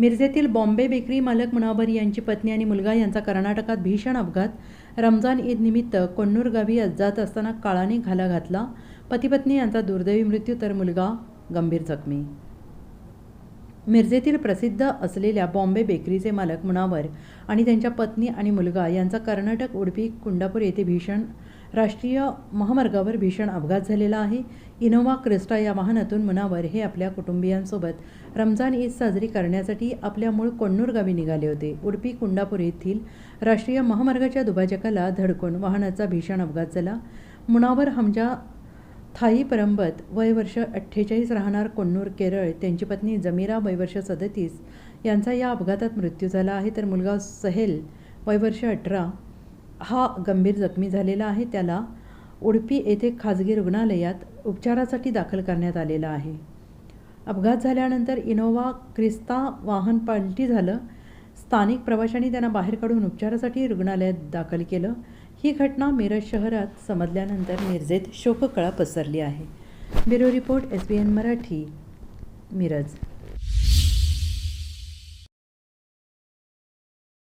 मिरजेतील बॉम्बे बेकरी मालक मुनावर यांची पत्नी आणि मुलगा यांचा कर्नाटकात भीषण अपघात. रमजान ईद निमित्त कोण्णूर गावी जात असताना काळाने घाला घातला. पतीपत्नी यांचा दुर्दैवी मृत्यू तर मुलगा गंभीर जखमी. मिरजेतील प्रसिद्ध असलेल्या बॉम्बे बेकरीचे मालक मुनावर आणि त्यांच्या पत्नी आणि मुलगा यांचा कर्नाटक उडपी कुंडापूर येथे भीषण राष्ट्रीय महामार्गावर भीषण अपघात झालेला आहे. इनोव्हा क्रिस्टा या वाहनातून मुनावर हे आपल्या कुटुंबियांसोबत रमजान ईद साजरी करण्यासाठी आपल्या मूळ कोण्णूर गावी निघाले होते. उडपी कुंडापूर येथील राष्ट्रीय महामार्गाच्या दुभाजकाला धडकून वाहनाचा भीषण अपघात झाला. मुनावर हमजा थाई परंबत वय वर्ष अठ्ठेचाळीस राहणार कोण्णूर केरळ त्यांची पत्नी जमीरा वयवर्ष सदतीस यांचा या अपघातात मृत्यू झाला आहे. तर मुलगा सहेल वयवर्ष अठरा हा गंभीर जखमी झालेला आहे. त्याला उडपी येथे खाजगी रुग्णालयात उपचारासाठी दाखल करण्यात आलेला आहे. अपघात झाल्यानंतर इनोव्हा क्रिस्ता वाहन पलटी झालं. स्थानिक प्रवाशांनी त्यांना बाहेर काढून उपचारासाठी रुग्णालयात दाखल केलं. ही घटना मिरज शहरात समजल्यानंतर मिरजेत शोककळा पसरली आहे. Bureau report S B N Marathi Miraj.